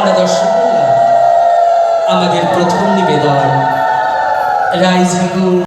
আমরা দর্শক আমাদের প্রথম নিবেদন রাইজিং